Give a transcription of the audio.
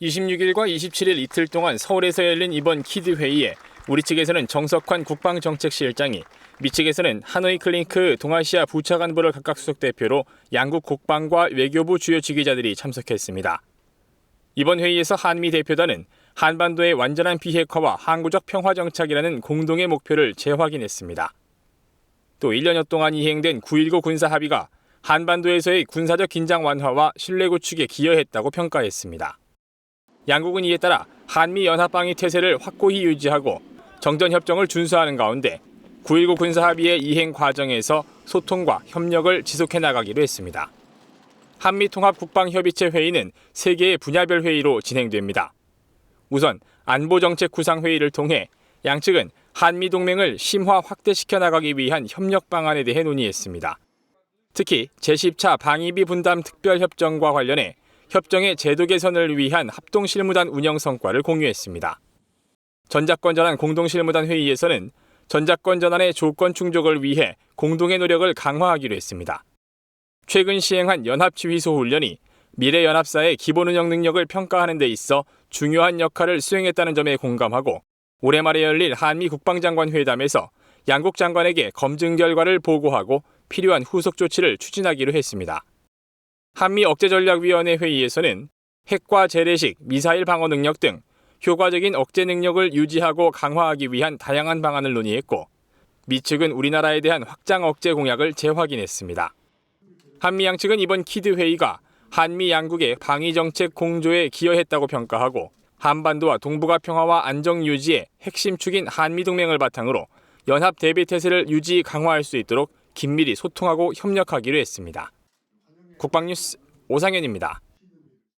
26일과 27일 이틀 동안 서울에서 열린 이번 키드 회의에 우리 측에서는 정석환 국방정책실장이 미 측에서는 하노이 클링크 동아시아 부차관부를 각각 수석 대표로 양국 국방과 외교부 주요 지휘자들이 참석했습니다. 이번 회의에서 한미 대표단은 한반도의 완전한 비핵화와 항구적 평화 정착이라는 공동의 목표를 재확인했습니다. 또 1년여 동안 이행된 9.19 군사 합의가 한반도에서의 군사적 긴장 완화와 신뢰 구축에 기여했다고 평가했습니다. 양국은 이에 따라 한미 연합 방위 태세를 확고히 유지하고 정전 협정을 준수하는 가운데 9.19 군사 합의의 이행 과정에서 소통과 협력을 지속해 나가기로 했습니다. 한미 통합 국방협의체 회의는 세 개의 분야별 회의로 진행됩니다. 우선 안보 정책 구상 회의를 통해 양측은 한미 동맹을 심화 확대시켜 나가기 위한 협력 방안에 대해 논의했습니다. 특히 제10차 방위비 분담 특별협정과 관련해 협정의 제도 개선을 위한 합동실무단 운영 성과를 공유했습니다. 전작권 전환 공동실무단 회의에서는 전작권 전환의 조건 충족을 위해 공동의 노력을 강화하기로 했습니다. 최근 시행한 연합지휘소 훈련이 미래 연합사의 기본 운영 능력을 평가하는 데 있어 중요한 역할을 수행했다는 점에 공감하고 올해 말에 열릴 한미 국방장관 회담에서 양국 장관에게 검증 결과를 보고하고 필요한 후속 조치를 추진하기로 했습니다. 한미 억제전략위원회 회의에서는 핵과 재래식, 미사일 방어 능력 등 효과적인 억제 능력을 유지하고 강화하기 위한 다양한 방안을 논의했고 미 측은 우리나라에 대한 확장 억제 공약을 재확인했습니다. 한미 양 측은 이번 키드 회의가 한미 양국의 방위 정책 공조에 기여했다고 평가하고 한반도와 동북아 평화와 안정 유지의 핵심 축인 한미 동맹을 바탕으로 연합 대비 태세를 유지 강화할 수 있도록 긴밀히 소통하고 협력하기로 했습니다. 국방뉴스 오상현입니다.